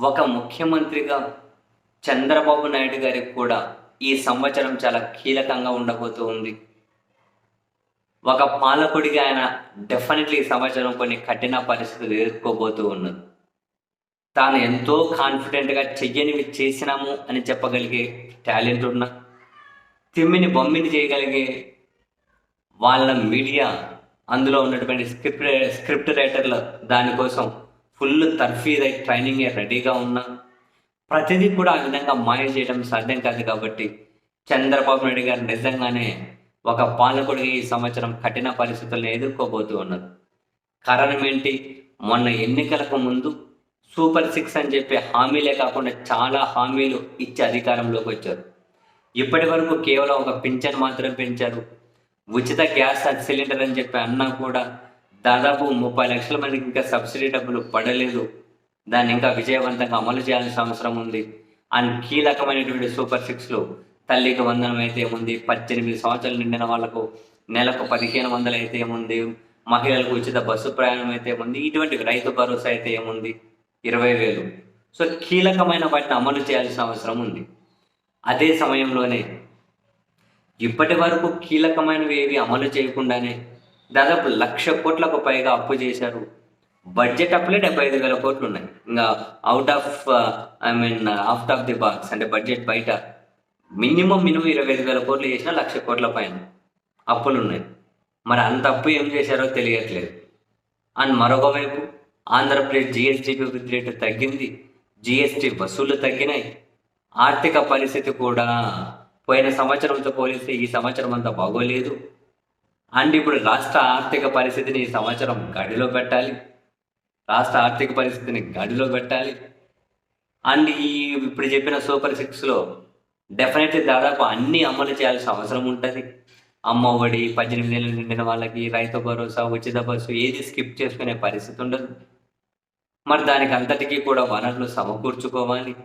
ఒక ముఖ్యమంత్రిగా చంద్రబాబు నాయుడు గారికి కూడా ఈ సంవత్సరం చాలా కీలకంగా ఉండబోతూ ఉంది. ఒక పాలకుడిగా ఆయన డెఫినెట్లీ ఈ సంవత్సరం కొన్ని కఠిన పరిస్థితులు ఎదుర్కోబోతూ ఉన్నది. తాను ఎంతో కాన్ఫిడెంట్గా చెయ్యనివి చేసినాము అని చెప్పగలిగే టాలెంట్ ఉన్న తిమ్మిని బొమ్మిని చేయగలిగే వాళ్ళ మీడియా అందులో ఉన్నటువంటి స్క్రిప్ట్ స్క్రిప్ట్ రైటర్లు దానికోసం ఫుల్ తర్ఫీద్ అయి ట్రైనింగ్ రెడీగా ఉన్నా. ప్రతిదీ కూడా ఆ విధంగా మాయ చేయడం సాధ్యం కాదు కాబట్టి చంద్రబాబు నాయుడు గారు నిజంగానే ఒక పాలకుడిగా ఈ సంవత్సరం కఠిన పరిస్థితులను ఎదుర్కోబోతూ ఉన్నారు. కారణం ఏంటి? మొన్న ఎన్నికలకు ముందు సూపర్ సిక్స్ అని చెప్పి హామీలే కాకుండా చాలా హామీలు ఇచ్చి అధికారంలోకి వచ్చారు. ఇప్పటి వరకు కేవలం ఒక పింఛన్ మాత్రం పెంచారు. ఉచిత గ్యాస్ సిలిండర్ అని చెప్పి అన్నా కూడా దాదాపు ముప్పై లక్షల మందికి ఇంకా సబ్సిడీ డబ్బులు పడలేదు. దాన్ని ఇంకా విజయవంతంగా అమలు చేయాల్సిన అవసరం ఉంది. అండ్ కీలకమైనటువంటి సూపర్ సిక్స్లో తల్లికి వందనం అయితే ఏముంది పద్దెనిమిది సంవత్సరాలు నిండిన వాళ్ళకు నెలకు పదిహేను వందలు అయితే ఏముంది మహిళలకు ఉచిత బస్సు ప్రయాణం అయితే ఏముంది ఇటువంటి రైతు భరోసా అయితే ఏముంది ఇరవై వేలు. సో కీలకమైన వాటిని అమలు చేయాల్సిన అవసరం ఉంది. అదే సమయంలోనే ఇప్పటి వరకు కీలకమైనవి ఏవి అమలు చేయకుండానే దాదాపు లక్ష కోట్లకు పైగా అప్పు చేశారు. బడ్జెట్ అప్పులే డెబ్బై ఐదు వేల కోట్లు ఉన్నాయి. ఇంకా out of I mean out of the box అంటే బడ్జెట్ బయట మినిమం మినిమం ఇరవై ఐదు వేల కోట్లు చేసినా లక్ష కోట్ల పైన అప్పులు ఉన్నాయి. మరి అంత అప్పు ఏం చేశారో తెలియట్లేదు. అండ్ మరొక వైపు ఆంధ్రప్రదేశ్ జిఎస్టీ రేటు తగ్గింది. జిఎస్టీ వసూళ్ళు తగ్గినాయి. ఆర్థిక పరిస్థితి కూడా పోయిన సంవత్సరంతో పోలిస్తే ఈ సంవత్సరం అంత బాగోలేదు. అండ్ ఇప్పుడు రాష్ట్ర ఆర్థిక పరిస్థితిని ఈ సంవత్సరం గడిలో పెట్టాలి. రాష్ట్ర ఆర్థిక పరిస్థితిని గడిలో పెట్టాలి. అండ్ ఈ ఇప్పుడు చెప్పిన సూపర్ సిక్స్లో డెఫినెట్లీ దాదాపు అన్ని అమలు చేయాల్సిన అవసరం ఉంటుంది. అమ్మ ఒడి పద్దెనిమిది ఏళ్ళు నిండిన వాళ్ళకి రైతు భరోసా ఉచిత బస్సు ఏది స్కిప్ చేసుకునే పరిస్థితి ఉండదు. మరి దానికి అంతటికీ కూడా వనరులు సమకూర్చుకోవాలి.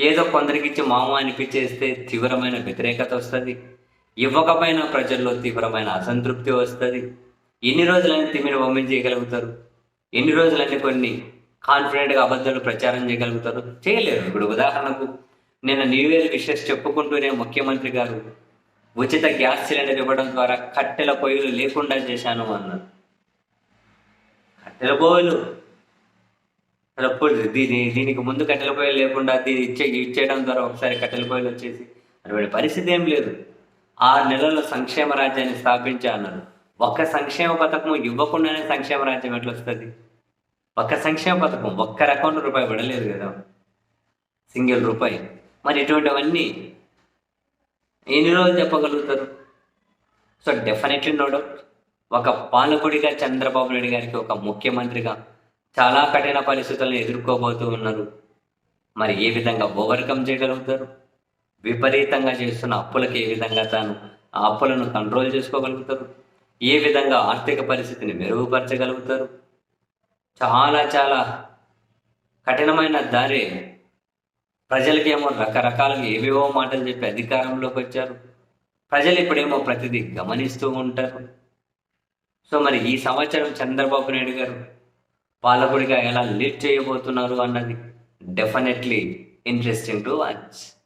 ఏదో కొందరికి ఇచ్చి మామ అనిపించేస్తే తీవ్రమైన వ్యతిరేకత వస్తుంది. ఇవ్వకపోయినా ప్రజల్లో తీవ్రమైన అసంతృప్తి వస్తుంది. ఎన్ని రోజులని తిమ్మిని పంపించగలుగుతారు ఎన్ని రోజులన్నీ కొన్ని కాన్ఫిడెంట్గా అబద్ధాలు ప్రచారం చేయగలుగుతారు? చేయలేరు. ఇప్పుడు ఉదాహరణకు నిన్న న్యూ ఇయర్ విషెస్ చెప్పుకుంటూనే ముఖ్యమంత్రి గారు ఉచిత గ్యాస్ సిలిండర్ ఇవ్వడం ద్వారా కట్టెల పొయ్యిలు లేకుండా చేశాను అన్నారు. కట్టెల పొయ్యిలు? అప్పుడు దీని దీనికి ముందు కట్టెల పొయ్యిలు లేకుండా దీన్ని ఇచ్చే ఇచ్చేయడం ద్వారా ఒకసారి కట్టెల పొయ్యిలు వచ్చేసి అటువంటి పరిస్థితి ఏం లేదు. ఆరు నెలల్లో సంక్షేమ రాజ్యాన్ని స్థాపించా అన్నారు ఒక్క సంక్షేమ పథకం ఇవ్వకుండానే సంక్షేమ రాజ్యం ఎట్లా వస్తుంది? ఒక్క సంక్షేమ పథకం ఒక్క అకౌంట్ రూపాయి పడలేదు కదా. సింగిల్ రూపాయి. మరి ఇటువంటివన్నీ ఎన్ని రోజులు చెప్పగలుగుతారు? సో డెఫినెట్లీ నో డౌట్ ఒక పాలకుడిగా చంద్రబాబు నాయుడు గారికి ఒక ముఖ్యమంత్రిగా చాలా కఠిన పరిస్థితులను ఎదుర్కోబోతూ ఉన్నారు. మరి ఏ విధంగా ఓవర్కమ్ చేయగలుగుతారు? విపరీతంగా చేస్తున్న అప్పులకు ఏ విధంగా తాను ఆ అప్పులను కంట్రోల్ చేసుకోగలుగుతారు? ఏ విధంగా ఆర్థిక పరిస్థితిని మెరుగుపరచగలుగుతారు? చాలా చాలా కఠినమైన దారి ప్రజలకేమో రకరకాలుగా ఏవేవో మాటలు చెప్పి అధికారంలోకి వచ్చారు. ప్రజలు ఇప్పుడేమో ప్రతిదీ గమనిస్తూ ఉంటారు. సో మరి ఈ సంవత్సరం చంద్రబాబు నాయుడు గారు పాలకుడిగా ఎలా లీడ్ చేయబోతున్నారు అన్నది డెఫినెట్లీ ఇంట్రెస్టింగ్ టు వాచ్